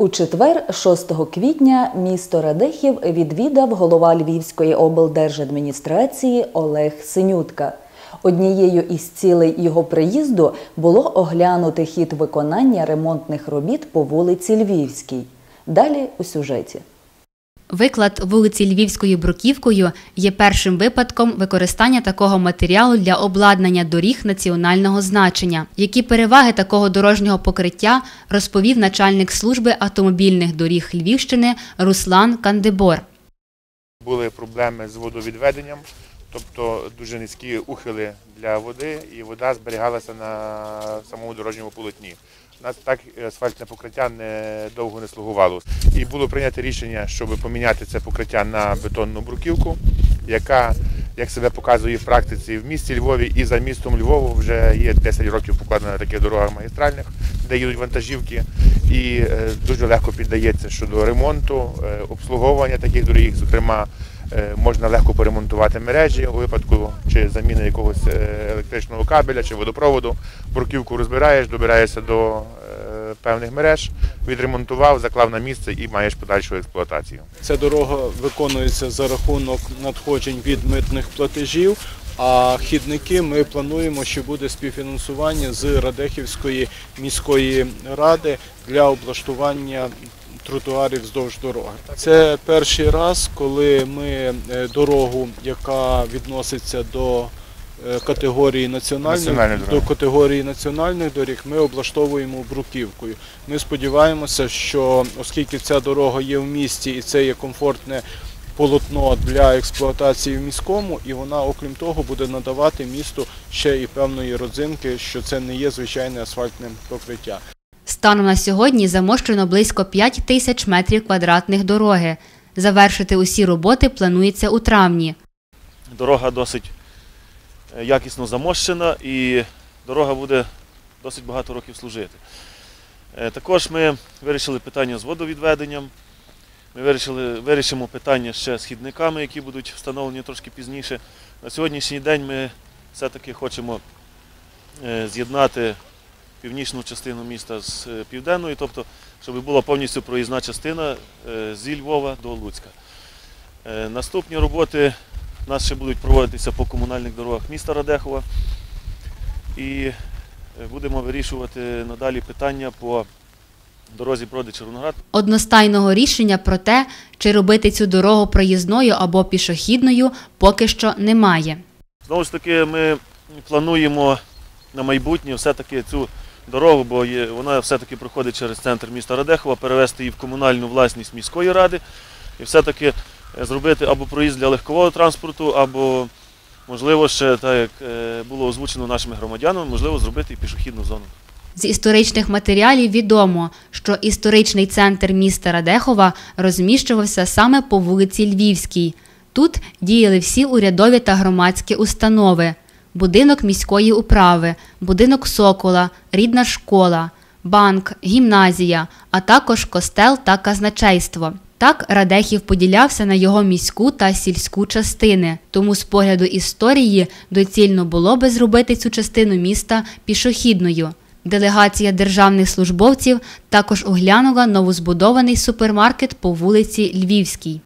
У четвер, 6 квітня, місто Радехів відвідав голова Львівської облдержадміністрації Олег Синютка. Однією із цілей його приїзду було оглянути хід виконання ремонтних робіт по вулиці Львівській. Далі у сюжеті. Виклад вулиці Львівською бруківкою є першим випадком використання такого матеріалу для обладнання доріг національного значення. Які переваги такого дорожнього покриття розповів начальник служби автомобільних доріг Львівщини Руслан Кандибор. Були проблеми з водовідведенням, тобто дуже низькі ухили для води, і вода зберігалася на самому дорожньому полотні. У нас так асфальтне покриття не довго не слугувало. І було прийнято рішення, щоб поміняти це покриття на бетонну бруківку, яка, як себе показує в практиці, в місті Львові і за містом Львову вже є 10 років покладена на таких дорогах магістральних, де їдуть вантажівки, і е, дуже легко піддається щодо ремонту, е, обслуговування таких доріг, зокрема. Е, Можна легко поремонтувати мережі у випадку чи заміни якогось е, електричного кабеля чи водопроводу. Бруківку розбираєш, добираєшся до е, певних мереж, відремонтував, заклав на місце і маєш подальшу експлуатацію. Ця дорога виконується за рахунок надходжень від митних платежів. А хідники ми плануємо, що буде співфінансування з Радехівської міської ради для облаштування тротуарів вздовж дороги. Це перший раз, коли ми е, дорогу, яка відноситься до е, категорії національних до категорії національних доріг, ми облаштовуємо бруківкою. Ми сподіваємося, що оскільки ця дорога є в місті і це є комфортне полотно для експлуатації в міському, і вона, окрім того, буде надавати місту ще і певної родзинки, що це не є звичайне асфальтне покриття. Станом на сьогодні замощено близько 5 тисяч метрів квадратних дороги. Завершити усі роботи планується у травні. Дорога досить е, якісно замощена і дорога буде досить багато років служити. Е, Також ми вирішили питання з водовідведенням. Ми вирішили, вирішимо питання ще з хідниками, які будуть встановлені трошки пізніше. На сьогоднішній день ми все-таки хочемо е, з'єднати північну частину міста з е, південною, тобто, щоб була повністю проїзна частина е, зі Львова до Луцька. Е, Наступні роботи у нас ще будуть проводитися по комунальних дорогах міста Радехова. І будемо вирішувати надалі питання по дорозі Броди Червоноград. Одностайного рішення про те, чи робити цю дорогу проїзною або пішохідною, поки що немає. Знову ж таки, ми плануємо на майбутнє все-таки цю дорогу, бо є, вона все-таки проходить через центр міста Радехова, перевести її в комунальну власність міської ради і все-таки е, зробити або проїзд для легкового транспорту, або, можливо, ще так як е, було озвучено нашими громадянами, можливо, зробити і пішохідну зону. З історичних матеріалів відомо, що історичний центр міста Радехова розміщувався саме по вулиці Львівській. Тут діяли всі урядові та громадські установи: будинок міської управи, будинок Сокола, рідна школа, банк, гімназія, а також костел та казначейство. Так Радехів поділявся на його міську та сільську частини. Тому з погляду історії доцільно було би зробити цю частину міста пішохідною. Делегація державних службовців також оглянула новозбудований супермаркет по вулиці Львівській.